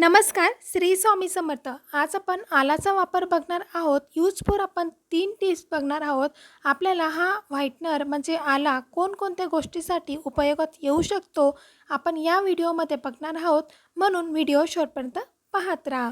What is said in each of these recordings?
नमस्कार श्री स्वामी समर्थ. आज आपण आलाचा वापर बघणार आहोत यूजफोर आपण तीन टिप्स बघणार आहोत. आपल्याला हा व्हाईटनर म्हणजे आला कोणकोणत्या गोष्टीसाठी उपयोगात येऊ शकतो आपण या व्हिडिओमध्ये बघणार आहोत. म्हणून व्हिडिओ शेवटपर्यंत पाहत राहा.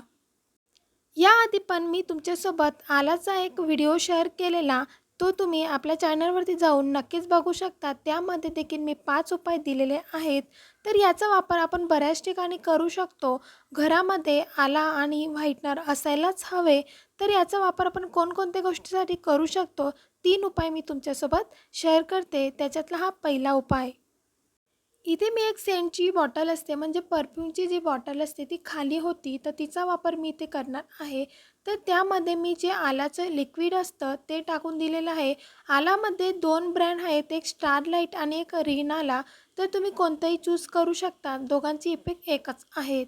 याआधी पण मी तुमच्यासोबत आलाचा एक व्हिडिओ शेअर केलेला तो तुम्ही आपल्या चॅनलवरती जाऊन नक्कीच बघू शकता. त्यामध्ये देखील मी पाच उपाय दिलेले आहेत. तर याचा वापर आपण बऱ्याच ठिकाणी करू शकतो. घरामध्ये आला आणि व्हाईटनर असायलाच हवे. तर याचा वापर आपण कोणकोणत्या गोष्टीसाठी करू शकतो? तीन उपाय मी तुमच्यासोबत शेअर करते. त्याच्यातला हा पहिला उपाय. इथे मी एक सेंटची बॉटल असते म्हणजे परफ्यूमची जी बॉटल असते ती खाली होती तर तिचा वापर मी इथे करणार आहे. तर त्यामध्ये मी जे आलाचं लिक्विड असतं ते टाकून दिलेलं आहे. आलामध्ये दोन ब्रँड आहेत एक स्टारलाईट आणि एक रिनाला. तर तुम्ही कोणतंही चूज करू शकता दोघांची इफेक्ट एकच आहेत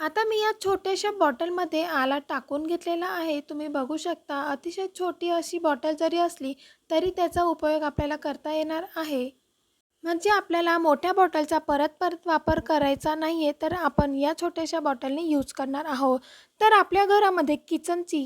आता मी या छोट्याशा बॉटलमध्ये आला टाकून घेतलेला आहे. तुम्ही बघू शकता अतिशय छोटी अशी बॉटल जरी असली तरी त्याचा उपयोग आपल्याला करता येणार आहे. म्हणजे आपल्याला मोठ्या बॉटलचा परत परत वापर करायचा नाही आहे तर आपण या छोट्याशा बॉटलने यूज करणार आहोत. तर आपल्या घरामध्ये किचनची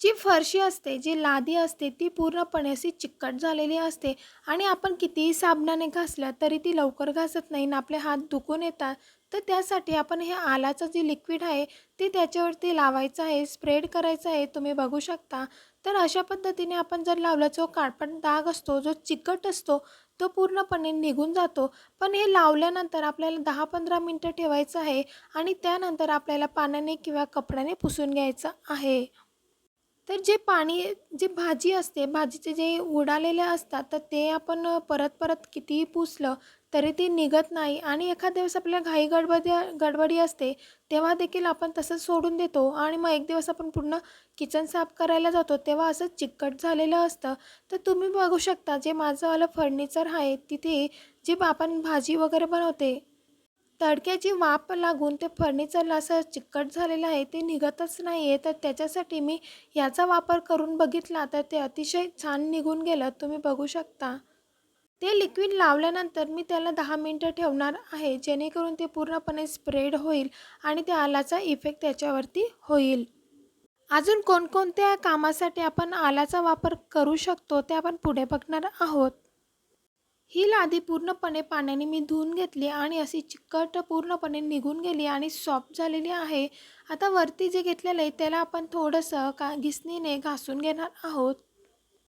जी फरशी असते जी लादी असते ती पूर्णपणे अशी चिकट झालेली असते आणि आपण कितीही साबणाने घासलं तरी ती लवकर घासत नाही आणि आपले हात दुखून येतात. तर त्यासाठी आपण हे आलाचं जे लिक्विड आहे ते त्याच्यावरती लावायचं आहे स्प्रेड करायचं आहे. तुम्ही बघू शकता. तर अशा पद्धतीने आपण जर लावला जो काळपट डाग असतो जो चिकट असतो तो पूर्णपणे निघून जातो. पण हे लावल्यानंतर आपल्याला दहा पंधरा मिनटं ठेवायचं आहे आणि त्यानंतर आपल्याला पाण्याने किंवा कपड्याने पुसून घ्यायचं आहे. तर जे पाणी जे भाजी असते भाजीचे जे उडालेले असतात तर ते आपण परत परत कितीही पुसलं तरी ती निघत नाही आणि एखाद्या दिवस आपल्याला घाई गडबडी गडबडी असते तेव्हा देखील आपण तसंच सोडून देतो आणि मग एक दिवस आपण पूर्ण किचन साफ करायला जातो तेव्हा असं चिकट झालेलं असतं. तर तुम्ही बघू शकता जे माझंवालं फर्निचर आहे तिथे जे आपण भाजी वगैरे बनवते तडक्याची वाप लागून ते फर्निचरला असं चिकट झालेलं आहे ते निघतच नाही आहे तर त्याच्यासाठी मी याचा वापर करून बघितला तर ते अतिशय छान निघून गेलं तुम्ही बघू शकता. ते लिक्विड लावल्यानंतर मी त्याला दहा मिनटं ठेवणार आहे जेणेकरून ते पूर्णपणे स्प्रेड होईल आणि त्या आलाचा इफेक्ट त्याच्यावरती होईल. अजून कोणकोणत्या कामासाठी आपण आलाचा वापर करू शकतो ते आपण पुढे बघणार आहोत. ही लादी पूर्णपणे पाण्याने मी धुवून घेतली आणि अशी चिकट पूर्णपणे निघून गेली आणि सॉफ्ट झालेली आहे. आता वरती जे घेतलेलं आहे त्याला आपण थोडंसं का घिसणीने घासून घेणार आहोत.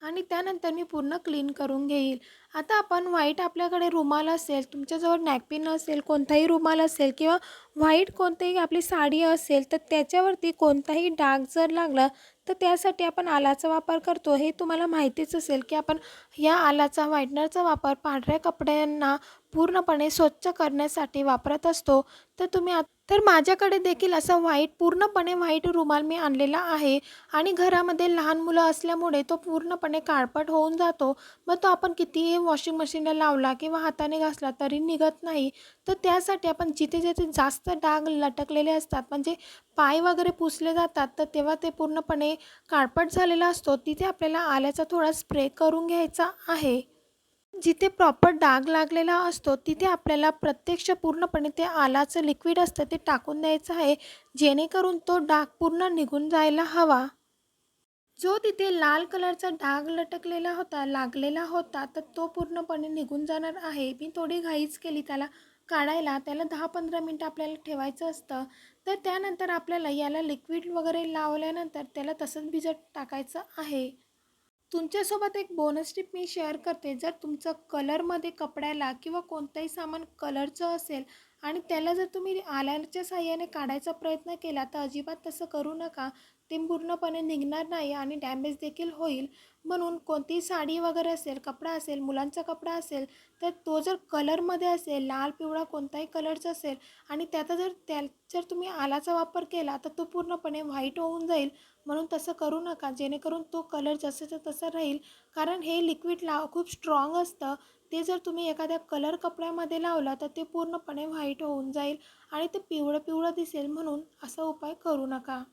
आणि त्यानंतर मी पूर्ण क्लीन करून घेईल. आता आपण व्हाईट आपल्याकडे रुमाल असेल तुमच्याजवळ नॅपकिन असेल कोणताही रुमाल असेल किंवा व्हाईट कोणतीही आपली साडी असेल तर त्याच्यावरती कोणताही डाग जर लागला तर त्यासाठी आपण आलाचा वापर करतो. हे तुम्हाला माहितीच असेल की आपण या आलाचा व्हाईटनरचा वापर पांढऱ्या कपड्यांना पूर्णपणे स्वच्छ करण्यासाठी वापरत असतो. तर तुम्ही तर माझ्याकडे देखील असं व्हाईट पूर्णपणे व्हाईट रुमाल मी आणलेला आहे आणि घरामध्ये लहान मुलं असल्यामुळे तो पूर्णपणे काळपट होऊन जातो. मग तो आपण कितीही वॉशिंग मशीनला लावला किंवा हाताने घासला तरी निघत नाही. तर त्यासाठी आपण जिथे जिथे जास्त डाग लटकलेले असतात म्हणजे पाय वगैरे पुसले जातात तर तेव्हा ते पूर्णपणे काळपट झालेला असतो. तिथे आपल्याला आल्याचा थोडा स्प्रे करून घ्यायचा आहे. जिथे प्रॉपर डाग लागलेला असतो तिथे आपल्याला प्रत्यक्ष पूर्णपणे ते आलाचं लिक्विड असतं ते टाकून द्यायचं आहे जेणेकरून तो डाग पूर्ण निघून जायला हवा. जो तिथे लाल कलरचा डाग लटकलेला होता लागलेला होता तर तो पूर्णपणे निघून जाणार आहे. मी थोडी घाईच केली त्याला काढायला त्याला दहा पंधरा मिनटं आपल्याला ठेवायचं असतं. तर त्यानंतर आपल्याला याला लिक्विड वगैरे लावल्यानंतर त्याला तसंच भिजत टाकायचं आहे. तुमच्यासोबत एक बोनस टिप मी शेअर करते. जर तुमचं कलरमध्ये कपड्याला किंवा कोणतंही सामान कलरचं असेल आणि त्याला जर तुम्ही आल्याच्या साह्याने काढायचा प्रयत्न केला तर अजिबात तसं करू नका. ते पूर्णपणे निघणार नाही आणि डॅमेज देखील होईल. म्हणून कोणतीही साडी वगैरे असेल कपडा असेल मुलांचा कपडा असेल तर तो जर कलरमध्ये असेल लाल पिवळा कोणताही कलरचा असेल आणि त्याचा जर त्या जर तुम्ही आलाचा वापर केला तर तो पूर्णपणे व्हाईट होऊन जाईल. म्हणून तसं करू नका. जेणेकरून तो कलर जसंच्या तसा राहील. कारण हे लिक्विड ला खूप स्ट्रॉंग असतं. ते जर तुम्ही एखाद्या कलर कपड्यामध्ये लावलं तर ते पूर्णपणे व्हाईट होऊन जाईल आणि ते पिवळं पिवळं दिसेल म्हणून असा उपाय करू नका.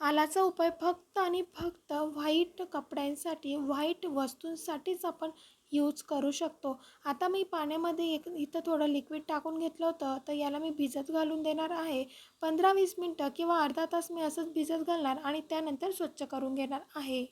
आलाचा उपाय फक्त आणि फक्त व्हाईट कपड्यांसाठी व्हाईट वस्तूंसाठीच आपण यूज करू शकतो. आता मी पाण्यामध्ये एक इथं थोडं लिक्विड टाकून घेतलं होतं तर याला मी भिजत घालून देणार आहे. पंधरा वीस मिनटं किंवा अर्धा तास मी असंच भिजत घालणार आणि त्यानंतर स्वच्छ करून घेणार आहे.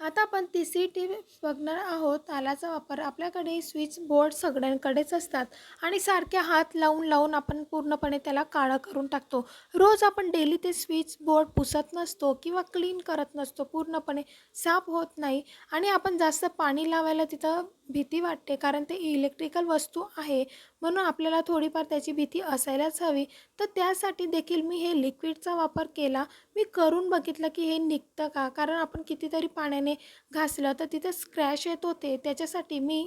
आता आपण तिसरी व्ही बघणार आहोत. आलाचा वापर आपल्याकडे स्विच बोर्ड सगळ्यांकडेच असतात आणि सारखे हात लावून लावून आपण पूर्णपणे त्याला काळं करून टाकतो. रोज आपण डेली ते स्विच बोर्ड पुसत नसतो किंवा क्लीन करत नसतो. पूर्णपणे साफ होत नाही आणि आपण जास्त पाणी लावायला तिथं भीती वाटते कारण ते इलेक्ट्रिकल वस्तू आहे. म्हणून आपल्याला थोडीफार त्याची भीती असायलाच हवी. तर त्यासाठी देखील मी हे लिक्विडचा वापर केला. मी करून बघितलं की हे निघतं का? कारण आपण कितीतरी पाण्याने घासलं तर तिथं स्क्रॅच येत होते. त्याच्यासाठी मी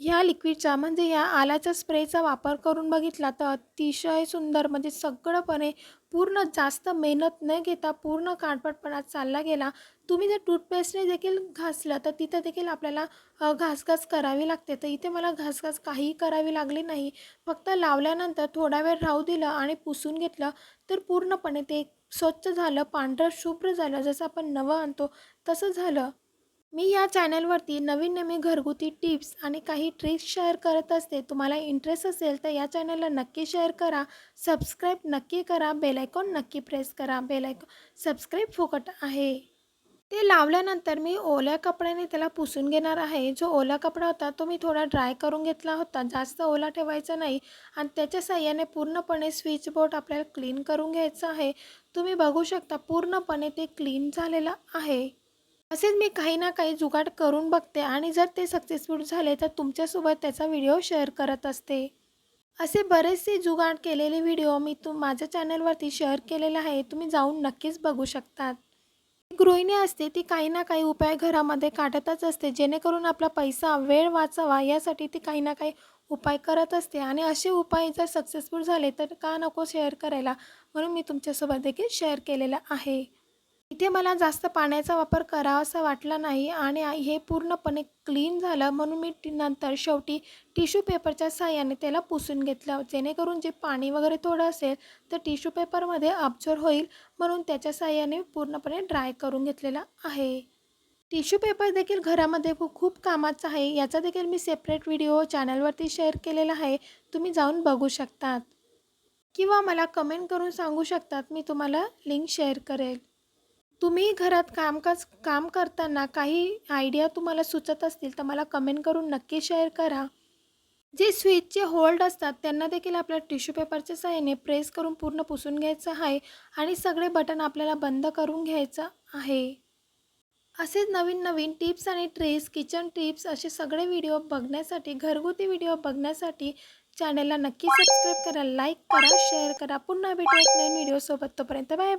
ह्या लिक्विडचा म्हणजे या आल्याच्या स्प्रेचा वापर करून बघितला तर अतिशय सुंदर म्हणजे सगळंपणे पूर्ण जास्त मेहनत न घेता पूर्ण काटपटपणा चालला गेला. तुम्ही जर टूथपेस्टने देखील घासलं तर तिथं देखील आपल्याला घासघास करावी लागते. तर इथे मला घासघास काहीही करावी लागली नाही. फक्त लावल्यानंतर थोडा वेळ राहू दिलं आणि पुसून घेतलं तर पूर्णपणे ते स्वच्छ झालं पांढरं शुभ्र झालं. जसं आपण नवं आणतो तसं झालं. मी या चॅनलवरती नवीन नवीन घरगुती टिप्स आणि काही ट्रिक्स शेअर करत असते. तुम्हाला इंटरेस्ट असेल तर या चॅनलला नक्की शेअर करा. सबस्क्राईब नक्की करा. बेलायकॉन नक्की प्रेस करा. बेलायकॉन सबस्क्राईब फुकट आहे. ते लावल्यानंतर मी ओल्या कपड्याने त्याला पुसून घेणार आहे. जो ओला कपडा होता तो मी थोडा ड्राय करून घेतला होता. जास्त ओला ठेवायचा नाही. आणि त्याच्या साह्याने पूर्णपणे स्विच बोर्ड आपल्याला क्लीन करून घ्यायचं आहे. तुम्ही बघू शकता पूर्णपणे ते क्लीन झालेलं आहे. असेच मी काही ना काही जुगाड करून बघते आणि जर ते सक्सेसफुल झाले तर तुमच्यासोबत त्याचा व्हिडिओ शेअर करत असते. असे बरेचसे जुगाड केलेले व्हिडिओ मी तुम माझ्या चॅनलवरती शेअर केलेले आहे तुम्ही जाऊन नक्कीच बघू शकतात. गृहिणी असते ती काही ना काही उपाय घरामध्ये काढतच असते जेणेकरून आपला पैसा वेळ वाचावा यासाठी ती काही ना काही उपाय करत असते. आणि असे उपाय जर सक्सेसफुल झाले तर का नको शेअर करायला? म्हणून मी तुमच्यासोबत देखील शेअर केलेलं आहे. इथे मला जास्त पाण्याचा वापर करावासा वाटला नाही आणि हे पूर्णपणे क्लीन झालं म्हणून मी नंतर शेवटी टिश्यू पेपरच्या साह्याने त्याला पुसून घेतलं. जेणेकरून जे पाणी वगैरे थोडं असेल तर टिश्यू पेपरमध्ये अब्झॉर्व होईल म्हणून त्याच्या साह्याने पूर्णपणे ड्राय करून घेतलेला आहे. टिश्यू पेपर देखील घरामध्ये खूप खूप कामाचा आहे. याचा देखील मी सेपरेट व्हिडिओ चॅनलवरती शेअर केलेला आहे. तुम्ही जाऊन बघू शकतात. किंवा मला कमेंट करून सांगू शकतात. मी तुम्हाला लिंक शेअर करेल. तुम्ही घरात कामकाज काम करताना काही आयडिया तुम्हाला सुचत असतील तर मला कमेंट करून नक्की शेअर करा. जे स्विचचे होल्ड असतात त्यांना देखील आपल्या टिश्यू पेपरच्या सहाय्याने प्रेस करून पूर्ण पुसून घ्यायचं आहे आणि सगळे बटन आपल्याला बंद करून घ्यायचं आहे. असेच नवीन नवीन टिप्स आणि ट्रेस किचन टिप्स असे सगळे व्हिडिओ बघण्यासाठी घरगुती व्हिडिओ बघण्यासाठी चॅनलला नक्की सबस्क्राईब करा लाईक करा शेअर करा. पुन्हा भेटू एक नवीन व्हिडिओसोबत तोपर्यंत बाय बाय